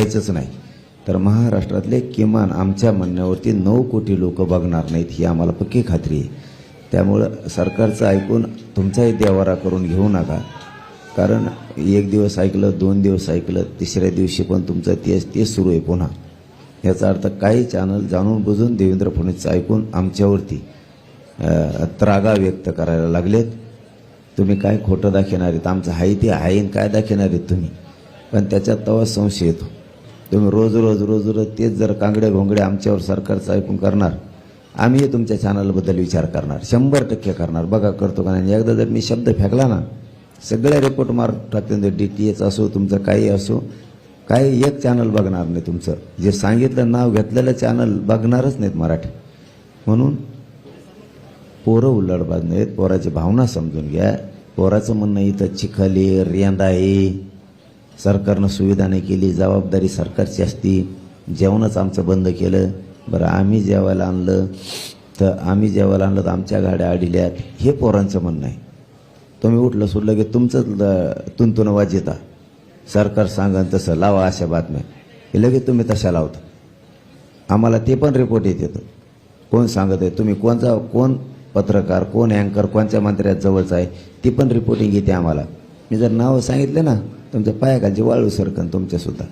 यायचंच नाही. तर महाराष्ट्रातले किमान आमच्या म्हणण्यावरती नऊ कोटी लोक बघणार नाहीत ही आम्हाला पक्की खात्री आहे. त्यामुळं सरकारचं ऐकून तुमचाही देवारा करून घेऊ नका. कारण एक दिवस ऐकलं दोन दिवस ऐकलं तिसऱ्या दिवशी पण तुमचं तेच तेच सुरू आहे पुन्हा. याचा अर्थ काही चॅनल जाणून बुजून देवेंद्र फडणवीसचं ऐकून आमच्यावरती त्रागा व्यक्त करायला लागलेत. तुम्ही काय खोटं दाखवणार आहेत? आमचं हाय ते आहे आणि काय दाखवणार आहेत तुम्ही? पण त्याच्यात तवा संशय येतो. तुम्ही रोज रोज रोज रोज तेच जर कांगडे भोंगडे आमच्यावर सरकारचं ऐकून करणार आम्ही तुमच्या चॅनलबद्दल विचार करणार शंभर टक्के करणार. बघा करतो का नाही. एकदा जर मी शब्द फेकला ना सगळ्या रिपोर्ट मार टाकते डी टी एच असो तुमचं काही असो काही एक चॅनल बघणार नाही तुमचं. जे सांगितलं नाव घेतलेलं चॅनल बघणारच नाहीत मराठी. म्हणून पोरं उल्लडबाज नाहीत. पोराची भावना समजून घ्या. पोराचं म्हणणं इथं चिखली रेंदा आहे सरकारनं सुविधा नाही केली जबाबदारी सरकारची असती. जेवणच आमचं बंद केलं. बरं आम्ही जेवायला आणलं. तर आम्ही जेवायला आणलं तर आमच्या गाड्या अडिल्यात. हे पोरांचं म्हणणं आहे. तुम्ही उठलं सुटलं की तुमचंच ल- तुंतुन वाजिता सरकार सांगन तसं लावा अशा बातम्या. हे लगेच तुम्ही तशा लावता. आम्हाला ते पण रिपोर्ट येत येतं. कोण सांगत आहे? तुम्ही कोणचा कोण पत्रकार कोण अँकर कोणत्या मंत्र्यात जवळचा आहे? ती पण रिपोर्टिंग येते आम्हाला. मी जर नावं सांगितले ना तुमच्या पायाखालची वाळू सरकन तुमच्यासुद्धा.